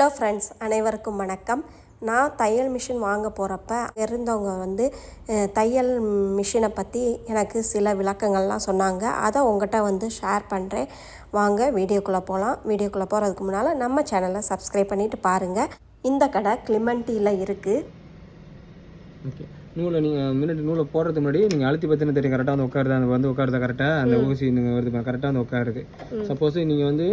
Hello friends அனைவருக்கும் வணக்கம். நான் தையல் மிஷின் வாங்க போகிறப்ப இருந்தவங்க வந்து தையல் மிஷினை பற்றி எனக்கு சில விளக்கங்கள்லாம் சொன்னாங்க. அதை உங்கள்கிட்ட வந்து ஷேர் பண்ணுறேன் வாங்க வீடியோக்குள்ளே போகலாம் வீடியோக்குள்ளே போகிறதுக்கு முன்னால் நம்ம சேனலை சப்ஸ்கிரைப் பண்ணிவிட்டு பாருங்கள் இந்த கடை கிளிமண்டியில் இருக்குது ஓகே நூலை நீங்கள் முன்னாடி நூலை போடுறதுக்கு முன்னாடி நீங்கள் அழுத்தி பார்த்தீங்கன்னா தெரியும். கரெக்டாக வந்து உட்காருது. அந்த வந்து உட்காருதா கரெக்டாக அந்த ஊசி நீங்கள் வருது கரெக்டாக வந்து உட்காருது. சப்போஸ் நீங்கள் வந்து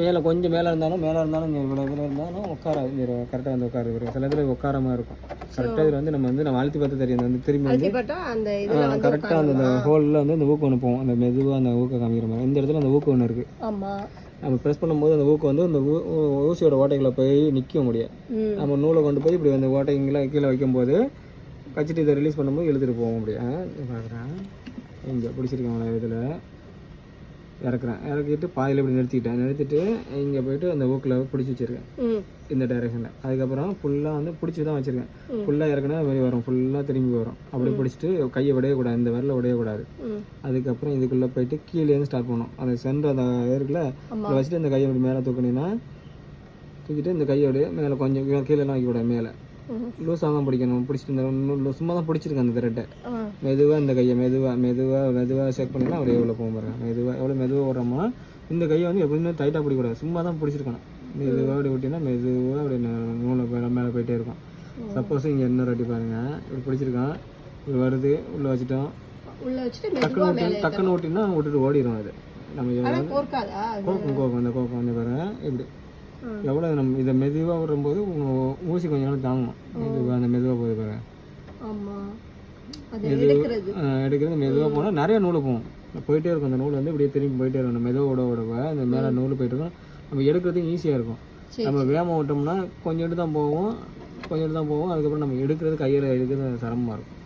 மேலே கொஞ்சம் மேலே இருந்தாலும் மேலே இருந்தாலும் இங்கே இவ்வளோ இதில் இருந்தாலும் உட்காராது இந்த கரெக்டாக வந்து உட்காருது பாருங்க. சில இதில் உட்காராம இருக்கும். கரெக்டாக இதில் வந்து நம்ம வந்து நம்ம அழுத்தி பார்த்து தெரியும். வந்து திரும்பி வந்து கரெக்டாக அந்த ஹோலில் வந்து அந்த ஊக்கம் ஒன்று போகும். அந்த மெதுவாக அந்த ஊக்கம் காமிக்கிற மாதிரி. இந்த இடத்துல அந்த ஊக்கம் ஒன்று இருக்குது நம்ம ப்ரெஸ் பண்ணும்போது அந்த ஊக்கம் வந்து அந்த ஊசியோட ஓட்டைகளை போய் நிற்க முடியாது. நம்ம நூலை கொண்டு போய் இப்படி அந்த ஓட்டைங்களை கீழே வைக்கும்போது கச்சிட்டு இதை ரிலீஸ் பண்ணும்போது போக முடியும் பார்க்குறேன் இங்கே பிடிச்சிருக்கேன் இதில். இறக்குறேன். இறக்கிட்டு பாதியில் இப்படி நிறுத்திக்கிட்டேன் நிறுத்திட்டு இங்கே போயிட்டு அந்த ஊக்கில் பிடிச்சி வச்சிருக்கேன். இந்த டைரெக்ஷனில் அதுக்கப்புறம் ஃபுல்லாக வந்து பிடிச்சி தான் வச்சுருக்கேன். ஃபுல்லாக இறக்குனா மாதிரி வரும். ஃபுல்லாக திரும்பி வரும். அப்படி பிடிச்சிட்டு கையை விடையக்கூடாது இந்த விரல விடையக்கூடாது ம். அதுக்கப்புறம் இதுக்குள்ளே போயிட்டு கீழேருந்து ஸ்டார்ட் பண்ணணும். அந்த சென்டர் அந்த இருக்குல்ல வச்சுட்டு இந்த கையை இப்படி மேலே தூக்குனீங்கன்னா தூக்கிட்டு இந்த கையோட மேலே கொஞ்சம் கீழே- வைக்கக்கூடாது மேலே. லூஸாக தான் பிடிக்கணும். பிடிச்சிட்டு சும்மா தான் பிடிச்சிருக்கேன் அந்த த்ரெட்டை மெதுவாக இந்த கையை மெதுவாக மெதுவாக மெதுவாக செக் பண்ணினா அப்படியே எவ்வளோ போகும் பாருங்க. மெதுவாக எவ்வளோ மெதுவாக விடுறோமோ இந்த கையை வந்து எப்பவுமே டைட்டாக பிடிக்கக்கூடாது. சும்மா தான் பிடிச்சிருக்கணும். மெதுவாக அப்படி விட்டினா மெதுவாக அப்படி நூலை மேலே மேலே போயிட்டே இருக்கும். சப்போஸ் இங்கே இன்னொரு வாட்டி பாருங்க. இப்படி பிடிச்சிருக்கான். இப்படி வருது. உள்ளே வச்சுட்டோம். டக்குன்னு டக்குன்னு விட்டினா விட்டுட்டு ஓடிடும் அது. நம்ம கோக்கம் கோக்கம் அந்த கோக்கம் வந்து பாருங்க. இப்படி. எவ்வளோ நம்ம இதை மெதுவாக விடும்போது ஊசி கொஞ்ச நாள் தாங்கணும். மெதுவாக அந்த மெதுவாக போகுது பாருங்க அஹ் எடுக்கிறது. மெதுவாக போனால் நிறைய நூல் போகும். போயிட்டே இருக்கும். அந்த நூல் வந்து இப்படியே திரும்பி போயிட்டே இருக்கும். மெதுவாக விட விட விட அந்த மேலே நூல் போயிட்டு இருக்கும். நம்ம எடுக்கிறதுக்கு ஈஸியாக இருக்கும். நம்ம வேகமாக விட்டோம்னா கொஞ்சோண்டு தான் போவோம். கொஞ்சோண்டு தான் போவோம். அதுக்கப்புறம் நம்ம எடுக்கிறது கையில் எடுக்கிறது சிரமமாக இருக்கும்.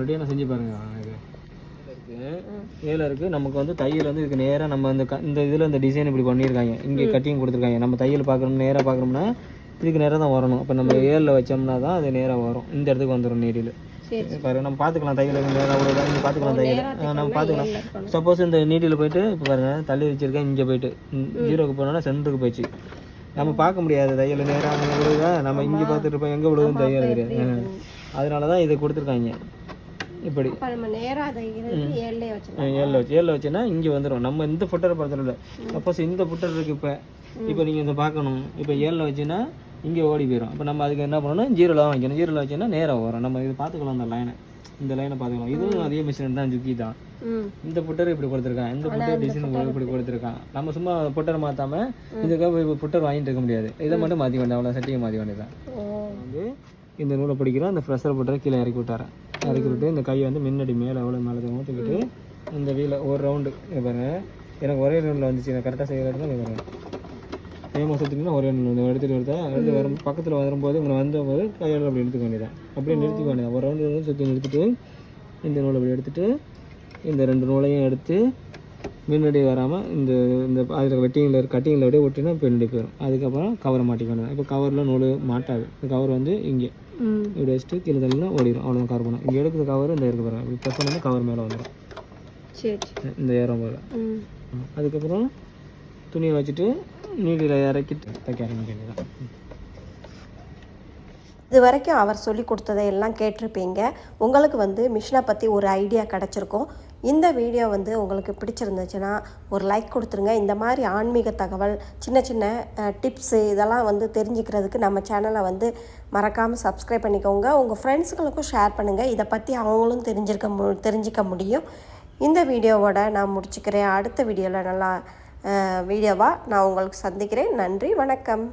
ரெடியாக நான் செஞ்சு பாருங்க இது. இதில் இருக்குது நமக்கு வந்து தையல் வந்து இதுக்கு நேராக நம்ம இந்த க- இந்த இதில் இந்த டிசைன் இப்படி பண்ணியிருக்காங்க. இங்கே கட்டிங் கொடுத்துருக்காங்க. நம்ம தையல் பார்க்கணும் நேராக பார்க்கணும்னா இதுக்கு நேராக தான் வரணும். இப்போ நம்ம ஏழில் வச்சோம்னா தான் அது நேராக வரும். இந்த இடத்துக்கு வந்துடும் சரி பாருங்க நம்ம பார்த்துக்கலாம் தையல் நேராக ஒரு இதாக பார்த்துக்கலாம் தையல். நம்ம பார்த்துக்கலாம். சப்போஸ் இந்த நீட்டில் போயிட்டு இப்போ பாருங்க தள்ளி வச்சிருக்கேன் இங்கே போயிட்டு. ஜீரோக்கு போனோம்னா சென்டருக்கு போயிடுச்சு. நம்ம பார்க்க முடியாது தையல் நேராக விழுதா? நம்ம இங்கே பார்த்துட்டு இருப்போம் எங்கே விழுதுன்னு தையல் ஆ. அதனால தான் இதை கொடுத்துருக்காங்க. இப்படி. நம்ம நேராக அதை ஏழ்லே வச்சுக்கலாம் ஏழில் வச்சு ஏழில் வச்சுன்னா இங்கே வந்துடும் நம்ம இந்த ஃபுட்டரை பொறுத்தல இல்லை. சப்போஸ் இந்த ஃபுட்டர் இருக்குது இப்போ. இப்போ நீங்கள் இதை பார்க்கணும். இப்போ ஏழில் வச்சுன்னா இங்கே ஓடி போயிடும் இப்போ நம்ம அதுக்கு என்ன பண்ணணும்? ஜீரோவில் தான் வைக்கணும். ஜீரோவில் வச்சுன்னா நேராக வரும். நம்ம இது பார்த்துக்கலாம் அந்த லைனை இந்த லைனை பார்த்துக்கலாம். இதுவும் அதே மிஷின் தான் ஜுக்கி தான். இந்த புட்டர் இப்படி கொடுத்துருக்கான். இந்த புட்டர் டிசைன் இப்படி கொடுத்துருக்கான். நம்ம சும்மா புட்டரை மாற்றாம இதுக்காக புட்டர் வாங்கிட்டு இருக்க முடியாது. இதை மட்டும் மாற்றி வேண்டியது அவ்வளோ செட்டிங்கை மாற்றி வேண்டியதான் வந்து இந்த நூலை பிடிக்கிறோம். அந்த ஃப்ரெஷர் புட்டரை கீழே இறக்கி விட்டாரேன் இறக்கி விட்டு இந்த கையை வந்து முன்னாடி மேலே அவ்வளோ மேலே ஊற்றிக்கிட்டு இந்த வீல ஒரு ரவுண்டு பாருங்க. எனக்கு ஒரே ரவுண்டில் வந்துச்சு. நான் கரெக்டாக செய்கிற இடத்துல இங்க பாருங்க. வேகமாக சுற்றினா ஒரே ரவுண்டில் எடுத்துகிட்டு எடுத்தால் எடுத்து வரும் பக்கத்தில் வரும்போது இங்கே வந்தபோது கையால் அப்படி எடுத்துக்க வேண்டியதான் அப்படியே நிறுத்திக்க வேண்டியதான் ஒரு ரவுண்டு சுற்றி நிறுத்திட்டு இந்த நூலை அப்படி எடுத்துட்டு இந்த ரெண்டு நூலையும் எடுத்து முன்னாடி வராமல் இந்த இந்த அதில் வெட்டிங்கில் இருக்க கட்டிங்கில் அப்படியே ஒட்டினா பின்னாடி போயிடும் அதுக்கப்புறம் கவரை மாட்டிக்க வேண்டியது இப்போ கவரில் நூல் மாட்டாது. இந்த கவர் வந்து இங்கே. இப்படி வச்சுட்டு கீழே தள்ளினா ஓடிடும் அவ்வளோதான் கவர் பண்ணணும் இங்கே எடுக்கிற கவர் இந்த இருக்கு பாருங்க இப்படி ப்ரெஸ் பண்ணி கவர் மேலே வந்துடும் சரி இந்த ஏறம் போல அதுக்கப்புறம் துணியை வச்சுட்டு நீடியில் இறக்கிட்டு தைக்க ஆரம்பிக்க வேண்டியதான் இது வரைக்கும் அவர் சொல்லி கொடுத்ததை எல்லாம் கேட்டிருப்பீங்க. உங்களுக்கு வந்து மிஷினை பற்றி ஒரு ஐடியா கிடச்சிருக்கும். இந்த வீடியோ வந்து உங்களுக்கு பிடிச்சிருந்துச்சுன்னா ஒரு லைக் கொடுத்துருங்க. இந்த மாதிரி ஆன்மீக தகவல் சின்ன சின்ன டிப்ஸு இதெல்லாம் வந்து தெரிஞ்சுக்கிறதுக்கு நம்ம சேனலை வந்து மறக்காமல் சப்ஸ்கிரைப் பண்ணிக்கோங்க. உங்கள் ஃப்ரெண்ட்ஸுங்களுக்கும் ஷேர் பண்ணுங்கள் இதை பற்றி அவங்களும் தெரிஞ்சிருக்க மு தெரிஞ்சிக்க முடியும். இந்த வீடியோவோட நான் முடிச்சுக்கிறேன். அடுத்த வீடியோவில் நல்லா வீடியோவாக நான் உங்களுக்கு சந்திக்கிறேன். நன்றி வணக்கம்.